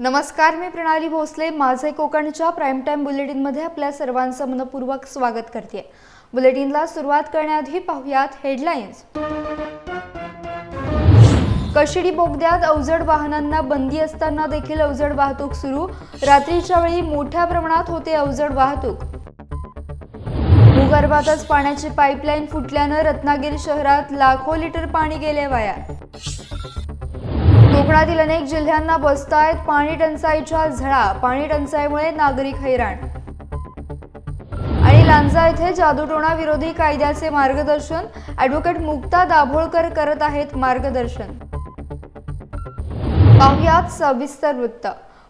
नमस्कार मी प्रणाली भोसले. माझे कोकणच्या प्राईम टाईम बुलेटिनमध्ये आपल्या सर्वांचं मनपूर्वक स्वागत करते. बुलेटिनला सुरुवात करण्याआधी पाहुयात हेडलाईन्स कशिडी बोगद्यात अवजड वाहनांना बंदी असताना देखील अवजड वाहतूक सुरू. रात्रीच्या वेळी मोठ्या प्रमाणात होते अवजड वाहतूक. भूगर्भातच पाण्याची पाईपलाईन फुटल्यानं रत्नागिरी शहरात लाखो लिटर पाणी गेले वाया. कोकणातील अनेक जिल्ह्यांना बसतायत पाणी टंचाईच्या झळा पाणी टंचाईमुळे नागरिक हैराण. आणि लांजा येथे जादूटोणा विरोधी कायद्याचे मार्गदर्शन ॲडव्होकेट मुक्ता दाभोळकर करत आहेत मार्गदर्शन. पाहुयात सविस्तर वृत्त.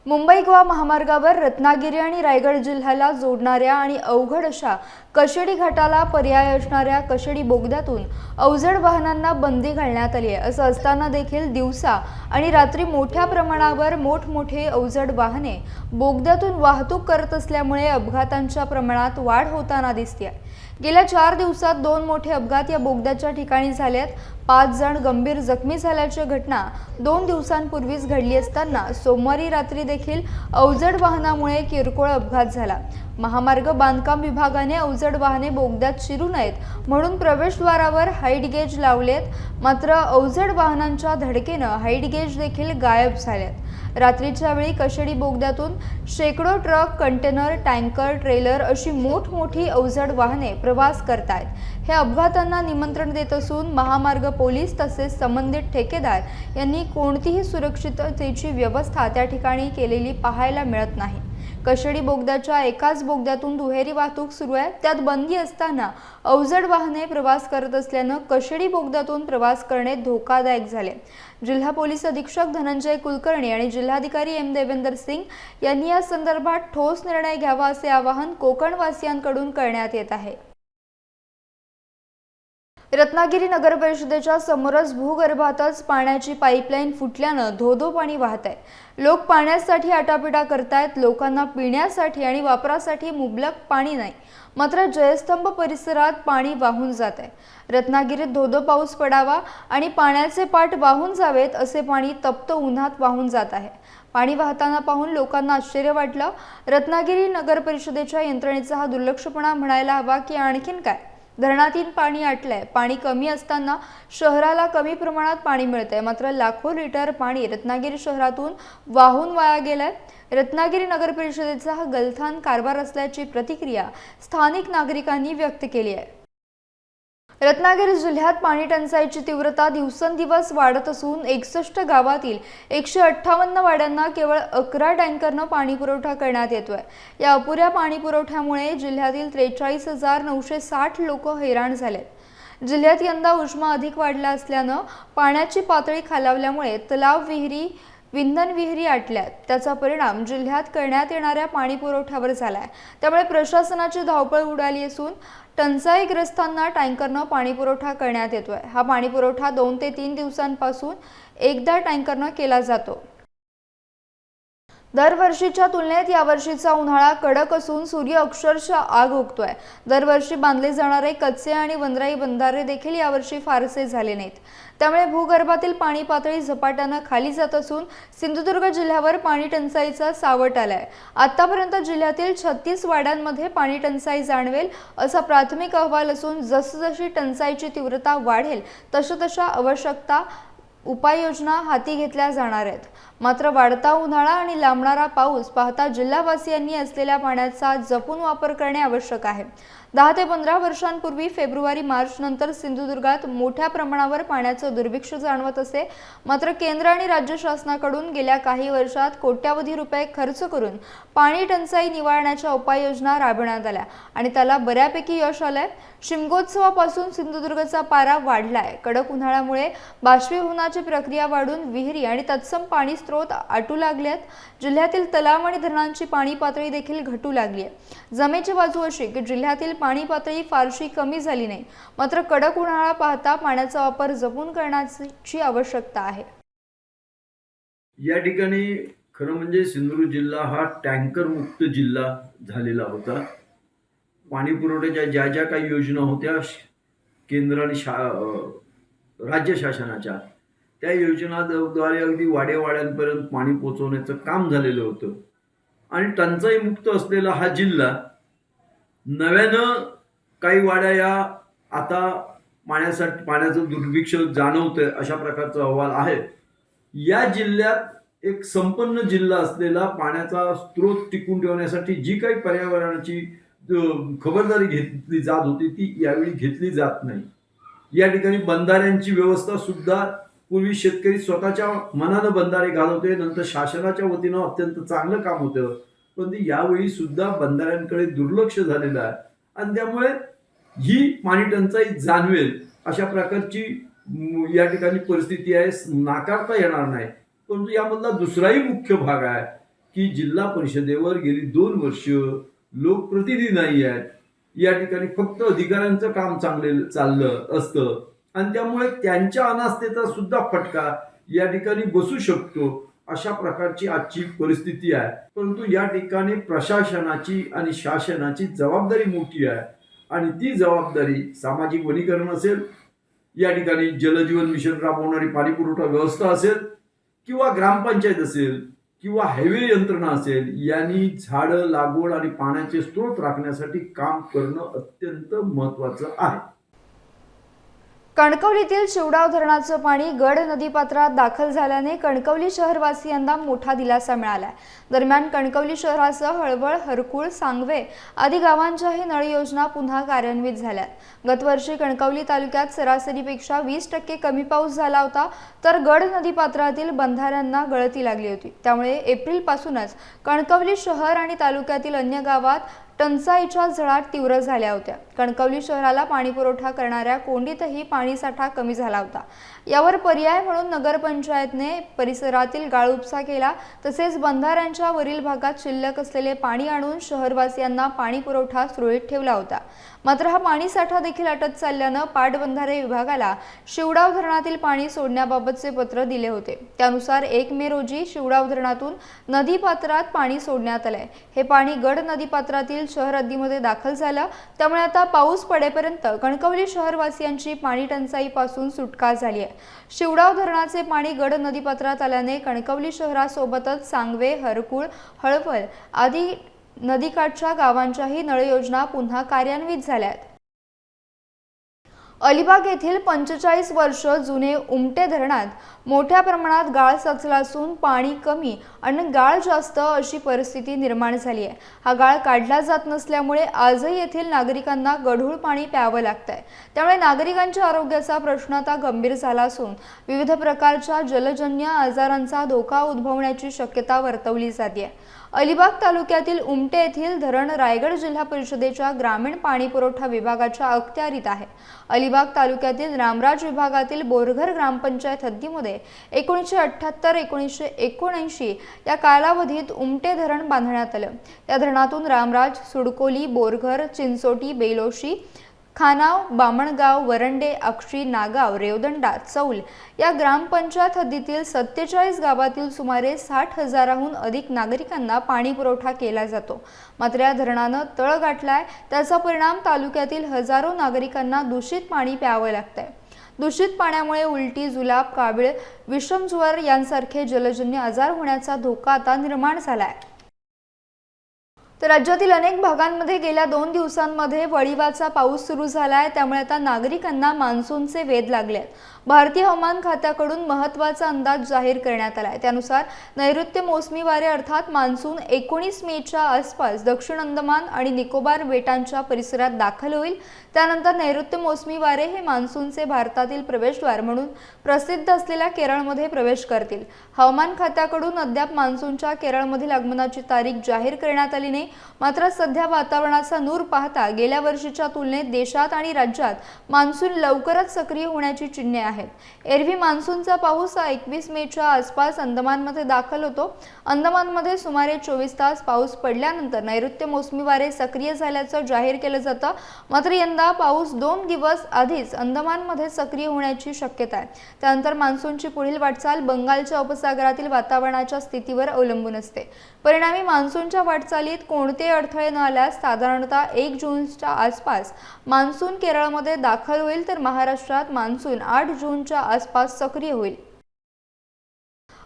मुंबई गोवा महामार्गावर रत्नागिरी आणि रायगड जिल्ह्याला जोडणाऱ्या आणि अवघड अशा कशेडी घाटाला पर्याय असणाऱ्या कशेडी बोगद्यातून अवजड वाहनांना बंदी घालण्यात आली आहे. असं असताना देखील दिवसा आणि रात्री मोठ्या प्रमाणावर मोठमोठे अवजड वाहने बोगद्यातून वाहतूक करत असल्यामुळे अपघातांच्या प्रमाणात वाढ होताना दिसते आहे. गेल्या चार दिवसात दोन मोठे अपघात या बोगद्याच्या ठिकाणी झाले आहेत पाच जण गंभीर जखमी झाल्याची घटना दोन दिवसांपूर्वीच घडली असताना सोमवारी रात्री देखील अवजड वाहनामुळे किरकोळ अपघात झाला. महामार्ग बांधकाम विभागाने अवजड वाहने बोगद्यात शिरू नयेत म्हणून प्रवेशद्वारावर हाईट गेज लावलेत. मात्र अवजड वाहनांच्या धडकेनं हाईट गेज देखील गायब झाल्यात. रात्रीच्या वेळी कशेडी बोगद्यातून शेकडो ट्रक कंटेनर टँकर ट्रेलर अशी मोठमोठी अवजड वाहने प्रवास करतायत. हे अपघातांना निमंत्रण देत असून महामार्ग पोलीस तसेच संबंधित ठेकेदार यांनी कोणतीही सुरक्षिततेची व्यवस्था त्या ठिकाणी केलेली पाहायला मिळत नाही. कशेडी बोगद्याच्या एकाच बोगद्यातून दुहेरी वाहतूक सुरू आहे. त्यात बंदी असताना अवजड वाहने प्रवास करत असल्यानं कशेडी बोगद्यातून प्रवास करणे धोकादायक झाले. जिल्हा पोलीस अधीक्षक धनंजय कुलकर्णी आणि जिल्हाधिकारी एम देवेंदर सिंग यांनी या संदर्भात ठोस निर्णय घ्यावा असे आवाहन कोकणवासियांकडून करण्यात येत आहे. रत्नागिरी नगर परिषदेच्या समोरच भूगर्भातच पाण्याची पाईपलाईन फुटल्यानं धोधो पाणी वाहत आहे. लोक पाण्यासाठी आटापिटा करतायत लोकांना पिण्यासाठी आणि वापरासाठी मुबलक पाणी नाही. मात्र जयस्तंभ परिसरात पाणी वाहून जात आहे. रत्नागिरीत धोधो पाऊस पडावा आणि पाण्याचे पाट वाहून जावेत असे पाणी तप्त उन्हात वाहून जात आहे. पाणी वाहताना पाहून लोकांना आश्चर्य वाटलं. रत्नागिरी नगर परिषदेच्या यंत्रणेचा हा दुर्लक्षपणा म्हणायला हवा की आणखीन काय? धरणातील पाणी आटलंय. पाणी कमी असताना शहराला कमी प्रमाणात पाणी मिळतंय. मात्र लाखो लिटर पाणी रत्नागिरी शहरातून वाहून वाया गेलंय. रत्नागिरी नगर परिषदेचा हा गलथान कारभार असल्याची प्रतिक्रिया स्थानिक नागरिकांनी व्यक्त केली आहे. रत्नागिरी जिल्ह्यात पाणी टंचाईची तीव्रता दिवसेंदिवस वाढत असून एकसष्ट गावातील एकशे अठ्ठावन्न वाड्यांना केवळ अकरा टँकरनं पाणी पुरवठा करण्यात येतोय. या अपुऱ्या पाणी पुरवठ्यामुळे जिल्ह्यातील त्रेचाळीस हजार नऊशे साठ लोक हैराण झालेत. जिल्ह्यात यंदा उष्मा अधिक वाढला असल्यानं पाण्याची पातळी खालावल्यामुळे तलाव विहिरी विंधन विहिरी आटल्यात त्याचा परिणाम जिल्ह्यात करण्यात येणाऱ्या पाणी पुरवठ्यावर आहे त्यामुळे प्रशासनाची धावपळ उडाली असून टंचाईग्रस्तांना टँकरनं पाणी पुरवठा करण्यात येतोय. हा पाणी पुरवठा दोन ते तीन दिवसांपासून एकदा टँकरनं केला जातो. दरवर्षीच्या तुलनेत यावर्षीचा उन्हाळा कडक असून सूर्य अक्षरशः आग ओकतोय दरवर्षी बांधले जाणारे कच्चे आणि वनराई बंधारे देखील यावर्षी फारसे झाले नाहीत. त्यामुळे भूगर्भातील पाणी पातळी झपाट्यानं खाली जात असून सिंधुदुर्ग जिल्ह्यावर पाणी टंचाईचा सावट आलाय. आतापर्यंत जिल्ह्यातील छत्तीस वाड्यांमध्ये पाणी टंचाई जाणवेल असा प्राथमिक अहवाल असून जसजशी टंचाईची तीव्रता वाढेल तशा तशा आवश्यकता उपाययोजना हाती घेतल्या जाणार आहेत. मात्र वाढता उन्हाळा आणि लांबणारा पाऊस पाहता जिल्हावासियांनी असलेल्या पाण्याचा जपून वापर करणे आवश्यक आहे. दहा ते पंधरा वर्षांपूर्वी फेब्रुवारी मार्च नंतर सिंधुदुर्गात मोठ्या प्रमाणावर पाण्याचं दुर्भिक्ष जाणवत असे. मात्र केंद्र आणि राज्य शासनाकडून गेल्या काही वर्षात कोट्यावधी रुपये खर्च करून पाणी टंचाई निवारण्याच्या उपाययोजना राबवण्यात आल्या आणि त्याला बऱ्यापैकी यश आलंय. शिमगोत्सवापासून सिंधुदुर्गचा पारा वाढलाय. कडक उन्हाळ्यामुळे बाष्पीभवनाची प्रक्रिया वाढून विहिरी आणि तत्सम पाणी स्रोत आटू लागलेत. जिल्ह्यातील तलाव आणि धरणांची पाणी पातळी देखील घटू लागली आहे जमेची बाजू अशी की जिल्ह्यातील पाणी पातळी फारशी कमी झाली नाही. मात्र कडक उन्हाळा पाहता पाण्याचा वापर जपून करण्याची आवश्यकता आहे. या ठिकाणी खरं म्हणजे सिंधुदुर्ग जिल्हा हा टँकर मुक्त जिल्हा झालेला होता. पाणी पुरवठ्याच्या ज्या ज्या काही योजना होत्या केंद्र आणि शा राज्य शासनाच्या त्या योजनाद्वारे अगदी वाड्यावाड्यांपर्यंत पाणी पोचवण्याचं काम झालेलं होतं. आणि टंचाई मुक्त असलेला हा जिल्हा नव्यानं काही वाड्या या आता पाण्यासाठी पाण्याचं दुर्भिक्ष जाणवतंय अशा प्रकारचा अहवाल आहे. या जिल्ह्यात एक संपन्न जिल्हा असलेला पाण्याचा स्रोत टिकून ठेवण्यासाठी जी काही पर्यावरणाची खबरदारी घेतली जात होती ती यावेळी घेतली जात नाही. या ठिकाणी बंधाऱ्यांची व्यवस्था सुद्धा पूर्वी शेतकरी स्वतःच्या मनानं बंधारे घालवते नंतर शासनाच्या वतीनं अत्यंत चांगलं काम होतं. परंतु यावेळी सुद्धा बंधाऱ्यांकडे दुर्लक्ष झालेलं आहे. आणि त्यामुळे ही पाणी टंचाई जाणवेल अशा प्रकारची या ठिकाणी परिस्थिती आहे. नाकारता येणार नाही. परंतु यामधला दुसराही मुख्य भाग आहे की जिल्हा परिषदेवर गेली दोन वर्ष लोकप्रतिनिधी नाही आहेत. या ठिकाणी फक्त अधिकाऱ्यांचं काम चांगले चाललं असतं. आणि त्यामुळे त्यांच्या अनास्थेचा सुद्धा फटका या ठिकाणी बसू शकतो. अशा प्रकारची आजची परिस्थिती आहे. परंतु या ठिकाणी प्रशासनाची आणि शासनाची जबाबदारी मोठी आहे. आणि ती जबाबदारी सामाजिक वनीकरण असेल या ठिकाणी जलजीवन मिशन राबवणारी पाणीपुरवठा व्यवस्था असेल किंवा ग्रामपंचायत असेल किंवा हायवे यंत्रणा असेल यांनी झाडं लागवड आणि पाण्याचे स्रोत राखण्यासाठी काम करणं अत्यंत महत्वाचं आहे. कणकवलीतील शिवडाव धरणाचं पाणी गड नदीपात्रात दाखल झाल्याने कणकवली शहरवासियांना मोठा दिलासा मिळाला दरम्यान कणकवली शहरासह हळवळ हरकुळ सांगवे आदी गावांच्याही नळ योजना पुन्हा कार्यान्वित झाल्यात. गतवर्षी कणकवली तालुक्यात सरासरीपेक्षा वीस टक्के कमी पाऊस झाला होता तर गड नदीपात्रातील बंधाऱ्यांना गळती लागली होती. त्यामुळे एप्रिलपासूनच कणकवली शहर आणि तालुक्यातील अन्य गावात टंचाईच्या झळा तीव्र झाल्या होत्या. कणकवली शहराला पाणीपुरवठा करणाऱ्या कोंडीतही पाणीसाठा कमी झाला होता. यावर पर्याय म्हणून नगरपंचायतने परिसरातील गाळउपसा केला. तसेच बंधाऱ्यांच्या वरील भागात शिल्लक असलेले पाणी आणून शहरवासियांना पाणीपुरवठा सुरळीत ठेवला होता. मात्र हा पाणीसाठा देखील अटत चालल्यानं पाटबंधारे विभागाला शिवडाव धरणातील पाणी सोडण्याबाबतचे पत्र दिले होते. त्यानुसार एक मे रोजी शिवडाव धरणातून नदीपात्रात पाणी सोडण्यात आलंय. हे पाणी गड नदीपात्रातील शहर हद्दीमध्ये दाखल झाला. त्यामुळे आता पाऊस पडेपर्यंत कणकवली शहरवासियांची पाणी टंचाईपासून सुटका झाली आहे. शिवडाव धरणाचे पाणी गड नदीपात्रात आल्याने कणकवली शहरासोबतच सांगवे हरकुळ हळवल आदी नदीकाठच्या गावांच्याही नळ योजना पुन्हा कार्यान्वित झाल्यात अलिबाग येथील पंचेचाळीस वर्ष जुने उमटे धरणात मोठ्या प्रमाणात गाळ साचला असून पाणी कमी आणि गाळ जास्त अशी परिस्थिती निर्माण झाली आहे. हा गाळ काढला जात नसल्यामुळे आजही येथील नागरिकांना गढूळ पाणी प्यावं लागत आहे त्यामुळे नागरिकांच्या आरोग्याचा प्रश्न आता गंभीर झाला असून विविध प्रकारच्या जलजन्य आजारांचा धोका उद्भवण्याची शक्यता वर्तवली जाते. अलिबाग तालुक्यातील उमटे येथील धरण रायगड जिल्हा परिषदेच्या ग्रामीण पाणीपुरवठा विभागाच्या अखत्यारीत आहे. अलिबाग तालुक्यातील रामराज विभागातील बोरघर ग्रामपंचायत हद्दीमध्ये एकोणीसशे अठ्ठ्याहत्तर एकोणीसशे एकोणऐंशी या कालावधीत उमटे धरण बांधण्यात आलं. या धरणातून रामराज सुडकोली बोरघर चिंचोटी बेलोशी खानाव बामणगाव वरंडे अक्षी नागाव रेवदंडा चौल या ग्रामपंचायत हद्दीतील सत्तेचाळीस गावातील सुमारे साठ हजाराहून अधिक नागरिकांना पाणी पुरवठा केला जातो. मात्र या धरणानं तळ गाठलाय त्याचा परिणाम तालुक्यातील हजारो नागरिकांना दूषित पाणी प्यावं लागतंय. दूषित पाण्यामुळे उलटी जुलाब कावीळ विषमज्वर यांसारखे जलजन्य आजार होण्याचा धोका आता निर्माण झालाय. तर राज्यातील अनेक भागांमध्ये गेल्या दोन दिवसांमध्ये वळीवाचा पाऊस सुरू झालाय. त्यामुळे आता नागरिकांना मान्सूनचे वेध लागले आहेत भारतीय हवामान खात्याकडून महत्त्वाचा अंदाज जाहीर करण्यात आला आहे त्यानुसार नैऋत्य मोसमी वारे अर्थात मान्सून एकोणीस मेच्या आसपास दक्षिण अंदमान आणि निकोबार बेटांच्या परिसरात दाखल होईल. त्यानंतर नैऋत्य मोसमी वारे हे मान्सूनचे भारतातील प्रवेशद्वार म्हणून प्रसिद्ध असलेल्या केरळमध्ये प्रवेश करतील. हवामान खात्याकडून अद्याप मान्सूनच्या केरळमधील आगमनाची तारीख जाहीर करण्यात आली नाही. मात्र सध्या वातावरणाचा नूर पाहता गेल्या वर्षीच्या तुलनेत देशात आणि राज्यात मान्सून लवकरच सक्रिय होण्याची चिन्हे आहेत. एरवी मान्सूनचा पाऊस हा एकवीस मेच्या आसपास अंदमानमध्ये दाखल होतो. अंदमानमध्ये सुमारे चोवीस तास पाऊस पडल्यानंतर नैऋत्य मोसमी वारे सक्रिय झाल्याचं जाहीर केलं जातं. मात्र यंदा पाऊस दोन दिवस आधीच अंदमानमध्ये सक्रिय होण्याची शक्यता आहे. त्यानंतर मान्सूनची पुढील वाटचाल बंगालच्या उपसागरातील वातावरणाच्या स्थितीवर अवलंबून असते. परिणामी मान्सूनच्या वाटचालीत कोणते अडथळे न आल्यास साधारणतः एक जूनच्या आसपास मान्सून केरळमध्ये दाखल होईल तर महाराष्ट्रात मान्सून आठ जूनच्या आसपास सक्रिय होईल.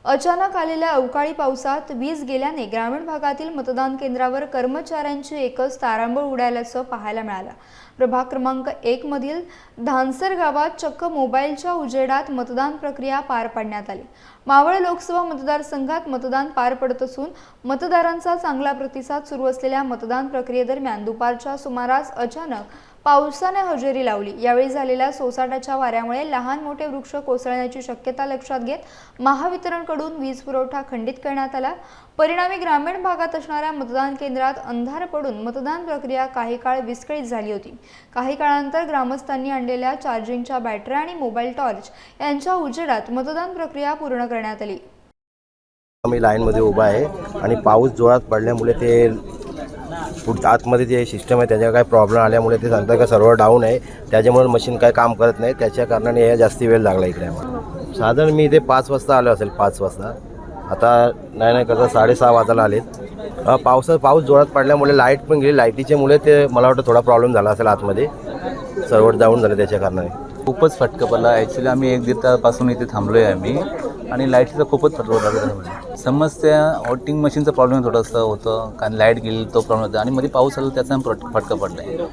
अचानक आलेल्या अवकाळी पावसात वीज गेल्याने ग्रामीण भागातील मतदान केंद्रावर कर्मचाऱ्यांची एकच तारांबळ उडाल्याचं पाहायला मिळालं. प्रभाग क्रमांक एक मधील धानसर गावात चक्क मोबाईलच्या उजेडात मतदान प्रक्रिया पार पाडण्यात आली. मावळ लोकसभा मतदारसंघात मतदान पार पडत असून मतदारांचा चांगला प्रतिसाद सुरू असलेल्या मतदान प्रक्रियेदरम्यान दुपारच्या सुमारास अचानक पावसाने हजेरी लावली. यावेळी झालेल्या सोसाट्याच्या वाऱ्यामुळे लहान मोठे वृक्ष कोसळण्याची शक्यता लक्षात घेत महावितरणकडून वीज पुरवठा खंडित करण्यात आला. परिणामी ग्रामीण भागात असणाऱ्या मतदान केंद्रात अंधार पडून मतदान प्रक्रिया काही काळ विस्कळीत झाली होती. काही काळानंतर ग्रामस्थांनी आणलेल्या चार्जिंगच्या बॅटऱ्या आणि मोबाईल टॉर्च यांच्या उजेडात मतदान प्रक्रिया पूर्ण करण्यात आली. आम्ही लाईनमध्ये उभा आहे आणि पाऊस जोरात पडल्यामुळे ते पुढच्या आतमध्ये जे सिस्टम आहे त्याच्यावर काय प्रॉब्लेम आल्यामुळे ते सांगतात का सर्व डाऊन आहे. त्याच्यामुळे मशीन काय काम करत नाही. त्याच्या कारणाने या जास्ती वेळ लागला इकडे आम्हाला. साधारण मी इथे पाच वाजता आलो असेल पाच वाजता. आता नाही नाही कसं साडेसहा वाजायला आलेत. अ, पावसात पाऊस जोरात पडल्यामुळे लाइट पण गेली. लाईटीच्यामुळे ते मला वाटतं थोडा प्रॉब्लेम झाला असेल आतमध्ये. सर्व डाऊन झालं त्याच्या कारणाने. खूपच फटकं पडला. ॲक्च्युली आम्ही एक दीड तासापासून इथे थांबलो आहे आम्ही. आणि लाईटचा खूपच फटका समस्या वॉटिंग मशीनचा प्रॉब्लेम थोडंसं होतं. कारण लाइट गेली तो प्रॉब्लेम होता. आणि मध्ये पाऊस आला त्याचा फटका पडला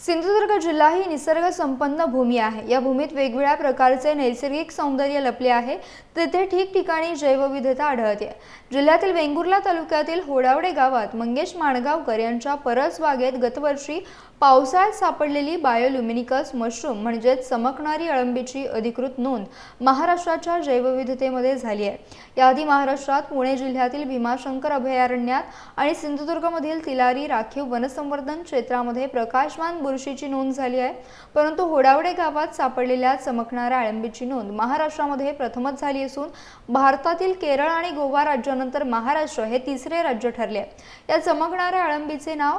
सिंधुदुर्ग जिल्हा ही निसर्ग संपन्न भूमी आहे. या भूमीत वेगवेगळ्या प्रकारचे नैसर्गिक सौंदर्य लपले आहे. तेथे ठिकठिकाणी जैवविधता आढळते. जिल्ह्यातील वेंगुर्ला तालुक्यातील होडावडे गावात मंगेश माणगावकर यांच्या परसबागेत गतवर्षी पावसाळ्यात सापडलेली बायोल्युमिनिकस मशरूम म्हणजेच चमकणारी अळंबीची अधिकृत नोंद महाराष्ट्राच्या जैवविविधतेमध्ये झाली आहे. याआधी महाराष्ट्रात पुणे जिल्ह्यातील भीमाशंकर अभयारण्यात आणि सिंधुदुर्गमधील तिलारी राखीव वनसंवर्धन क्षेत्रामध्ये प्रकाशमान बुरशीची नोंद झाली आहे. परंतु होडावडे गावात सापडलेल्या चमकणाऱ्या अळंबीची नोंद महाराष्ट्रामध्ये प्रथमच झाली असून भारतातील केरळ आणि गोवा राज्यानंतर महाराष्ट्र हे तिसरे राज्य ठरले आहे. या चमकणाऱ्या अळंबीचे नाव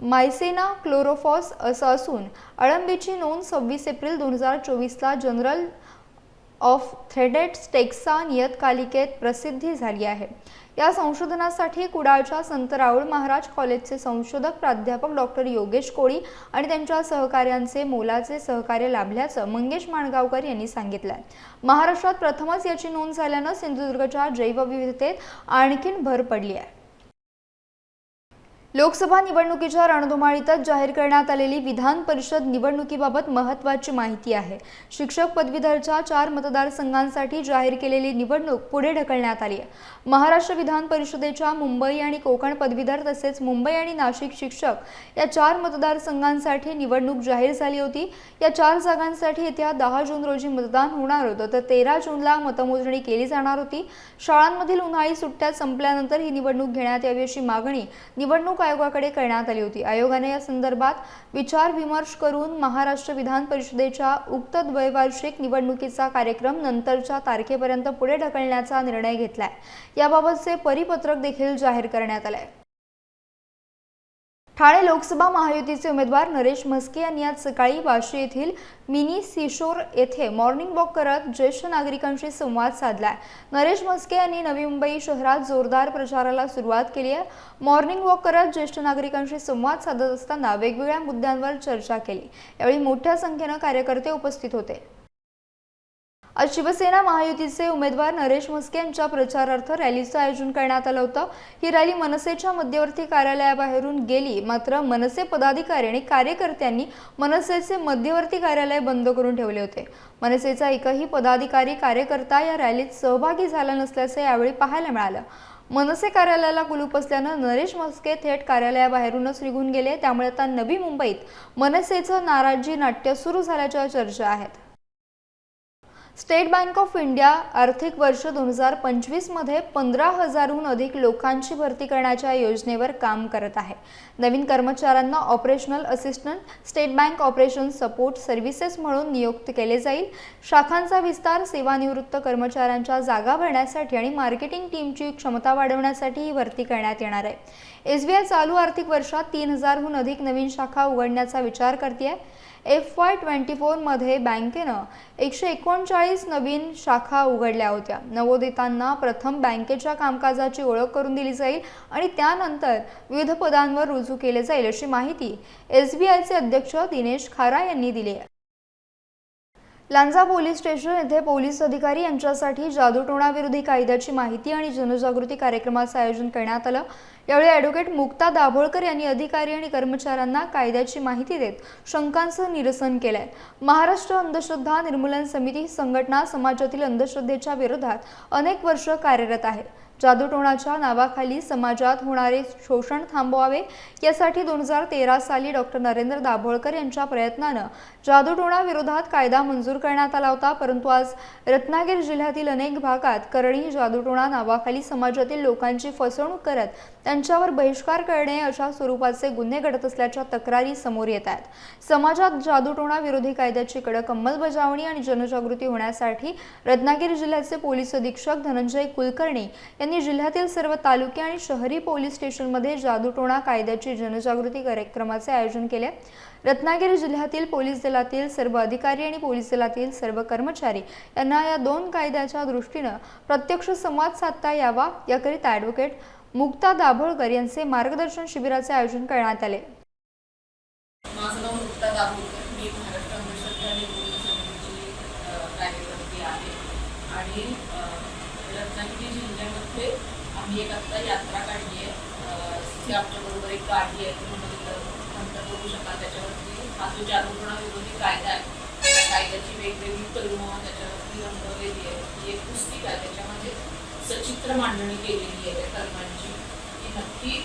मायसेना क्लोरोफॉस असं असून अळंबीची नोंद सव्वीस एप्रिल दोन हजार चोवीसला जनरल ऑफ थ्रेडेट स्टेक्सा नियतकालिकेत प्रसिद्धी झाली आहे. या संशोधनासाठी कुडाळच्या संत राऊळ महाराज कॉलेजचे संशोधक प्राध्यापक डॉक्टर योगेश कोळी आणि त्यांच्या सहकाऱ्यांचे मोलाचे सहकार्य लाभल्याचं मंगेश माणगावकर यांनी सांगितलं महाराष्ट्रात प्रथमच याची नोंद झाल्यानं सिंधुदुर्गच्या जैवविविधतेत आणखीन भर पडली आहे. लोकसभा निवडणुकीच्या रणधुमाळीतच जाहीर करण्यात आलेली विधान परिषद निवडणुकीबाबत महत्त्वाची माहिती आहे. शिक्षक पदवीधरच्या चार मतदारसंघांसाठी जाहीर केलेली निवडणूक पुढे ढकलण्यात आली आहे. महाराष्ट्र विधान परिषदेच्या मुंबई आणि कोकण पदवीधर तसेच मुंबई आणि नाशिक शिक्षक या चार मतदारसंघांसाठी निवडणूक जाहीर झाली होती. या चार जागांसाठी येत्या दहा जून रोजी मतदान होणार होतं तर तेरा जूनला मतमोजणी केली जाणार होती. शाळांमधील उन्हाळी सुट्ट्या संपल्यानंतर ही निवडणूक घेण्यात यावी अशी मागणी निवडणूक आयोगाकडे करण्यात आली होती. आयोगाने या संदर्भात विचार विमर्श करून महाराष्ट्र विधान परिषदेच्या उक्त द्वैवार्षिक निवडणुकीचा कार्यक्रम नंतरच्या तारखेपर्यंत पुढे ढकलण्याचा निर्णय घेतलाय. याबाबतचे परिपत्रक देखील जाहीर करण्यात आलंय. ठाणे लोकसभा महायुतीचे उमेदवार नरेश म्हस्के यांनी आज सकाळी वाशी येथील मिनी सिशोर येथे मॉर्निंग वॉक करत ज्येष्ठ नागरिकांशी संवाद साधलाय. नरेश म्हस्के यांनी नवी मुंबई शहरात जोरदार प्रचाराला सुरुवात केली आहे. मॉर्निंग वॉक करत ज्येष्ठ नागरिकांशी संवाद साधत असताना वेगवेगळ्या मुद्द्यांवर चर्चा केली. यावेळी मोठ्या संख्येनं कार्यकर्ते उपस्थित होते. आज शिवसेना महायुतीचे उमेदवार नरेश म्हस्के यांच्या प्रचारार्थ रॅलीचं आयोजन करण्यात आलं होतं. ही रॅली मनसेच्या मध्यवर्ती कार्यालयाबाहेरून गेली. मात्र मनसे पदाधिकारी आणि कार्यकर्त्यांनी मनसेचे मध्यवर्ती कार्यालय बंद करून ठेवले होते. मनसेचा एकही पदाधिकारी कार्यकर्ता या रॅलीत सहभागी झाला नसल्याचं यावेळी पाहायला मिळालं. मनसे कार्यालयाला कुलूप असल्यानं नरेश म्हस्के थेट कार्यालयाबाहेरूनच निघून गेले. त्यामुळे आता नवी मुंबईत मनसेचं नाराजी नाट्य सुरू झाल्याच्या चर्चा आहेत. स्टेट बँक ऑफ इंडिया आर्थिक वर्ष दोन हजार पंचवीसमध्ये पंधरा हजारहून अधिक लोकांची भरती करण्याच्या योजनेवर काम करत आहे. नवीन कर्मचाऱ्यांना operational assistant state bank operation support services म्हणून नियुक्त केले जाईल. शाखांचा विस्तार सेवानिवृत्त कर्मचाऱ्यांच्या जागा भरण्यासाठी आणि मार्केटिंग टीमची क्षमता वाढवण्यासाठी ही भरती करण्यात येणार आहे. एस बी आय चालू आर्थिक वर्षात तीन हजारहून अधिक नवीन शाखा उघडण्याचा विचार करते एफ वाय ट्वेंटी फोरमध्ये बँकेनं एकशे एकोणचाळीस नवीन शाखा उघडल्या होत्या. नवोदितांना प्रथम बँकेच्या कामकाजाची ओळख करून दिली जाईल आणि त्यानंतर विविध पदांवर रुजू केले जाईल अशी माहिती एस बी आयचे अध्यक्ष दिनेश खारा यांनी दिली आहे. लांजा पोलीस स्टेशन येथे पोलीस अधिकारी यांच्यासाठी जादूटोणाविरोधी कायद्याची माहिती आणि जनजागृती कार्यक्रमाचं आयोजन करण्यात आलं. यावेळी ॲडव्होकेट मुक्ता दाभोळकर यांनी अधिकारी आणि कर्मचाऱ्यांना कायद्याची माहिती देत शंकांचं निरसन केलंय. महाराष्ट्र अंधश्रद्धा निर्मूलन समिती ही संघटना समाजातील अंधश्रद्धेच्या विरोधात अनेक वर्ष कार्यरत आहे. जादूटोणाच्या नावाखाली समाजात होणारे शोषण थांबवावे यासाठी दोन हजार तेरा साली डॉक्टर नरेंद्र दाभोळकर यांच्या प्रयत्नानं जादूटोणाविरोधात कायदा मंजूर करण्यात आला होता परंतु आज रत्नागिरी जिल्ह्यातील अनेक भागात करणी जादूटोणा नावाखाली समाजातील लोकांची फसवणूक करत त्यांच्यावर बहिष्कार करणे अशा स्वरूपाचे गुन्हे घडत असल्याच्या तक्रारी समोर येत आहेत. समाजात जादूटोणा विरोधी कायद्याची कडक अंमलबजावणी आणि जनजागृती होण्यासाठी रत्नागिरी जिल्ह्याचे पोलीस अधीक्षक धनंजय कुलकर्णी त्यांनी जिल्ह्यातील सर्व तालुके आणि शहरी पोलीस स्टेशनमध्ये जादूटोणा कायद्याची जनजागृती कार्यक्रमाचे आयोजन केले. रत्नागिरी जिल्ह्यातील पोलीस दलातील सर्व अधिकारी आणि पोलीस दलातील सर्व कर्मचारी यांना या दोन कायद्याच्या दृष्टीनं प्रत्यक्ष संवाद साधता यावा याकरिता ॲडव्होकेट मुक्ता दाभोळकर यांचे मार्गदर्शन शिबिराचे आयोजन करण्यात आले. माझं नाव मुक्ता दाभोळकर मी महाराष्ट्र अंधश्रद्धा निर्मूलन समितीची अ, कार्यकर्ती आहे आणि अ, रत्नागिरी जिल्ह्यामध्ये आम्ही एक आत्ता यात्रा काढली आहे अ, ती आमच्याबरोबर एक गाडी आहे तुम्ही बघितलं नंतर बघू शकाल. त्याच्यावरती हा जो विरोधी कायदा आहे. कायद्याची वेगवेगळी कलमं त्याच्यावरती रंगवलेली आहे. ही एक पुस्तिका आहे. त्याच्यामध्ये सचित्र मांडणी केलेली आहे त्या कलमांची की नक्की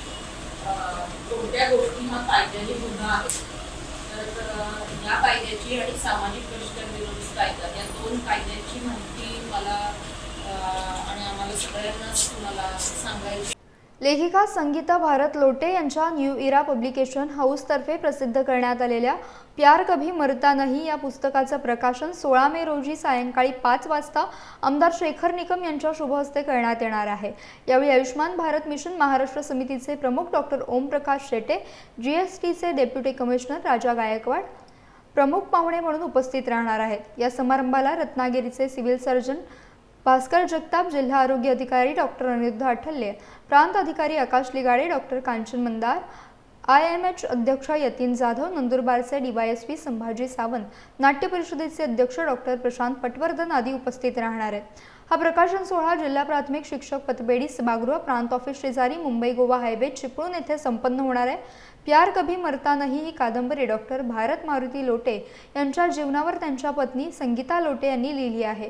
कोणत्या गोष्टी हा कायद्याने गुन्हा आहे? तर या कायद्याची आणि सामाजिक बहिष्कार विरोधी कायदा या दोन कायद्याची माहिती मला आणि आम्हाला सगळ्यांनाच तुम्हाला सांगायची लेखिका संगीता भारत लोटे यांच्या न्यू इरा पब्लिकेशन हाऊसतर्फे प्रसिद्ध करण्यात आलेल्या प्यार कभी मरता नाही या पुस्तकाचं प्रकाशन सोळा मे रोजी सायंकाळी पाच वाजता आमदार शेखर निकम यांच्या शुभहस्ते करण्यात येणार आहे. यावेळी आयुष्मान भारत मिशन महाराष्ट्र समितीचे प्रमुख doctor Omprakash Shete G S टीचे डेप्युटी कमिशनर राजा गायकवाड प्रमुख पाहुणे म्हणून उपस्थित राहणार आहेत. या समारंभाला रत्नागिरीचे सिव्हिल सर्जन भास्कर जगताप जिल्हा आरोग्य अधिकारी डॉक्टर अनिरुद्ध आठल्ले प्रांत अधिकारी Akash Ligade doctor Kanchan Mandar I M H अध्यक्ष यतीन जाधव नंदुरबारचे डीवायएसपी संभाजी सावंत नाट्य परिषदेचे अध्यक्ष डॉक्टर प्रशांत पटवर्धन आदी उपस्थित राहणार आहेत. हा प्रकाशन सोहळा जिल्हा प्राथमिक शिक्षक पतबेडी सभागृह प्रांत ऑफिस शेजारी मुंबई गोवा हायवे चिपळूण येथे संपन्न होणार आहे. प्यार कभी मरता नाही ही कादंबरी डॉक्टर भारत मारुती लोटे यांच्या जीवनावर त्यांच्या पत्नी संगीता लोटे यांनी लिहिली आहे.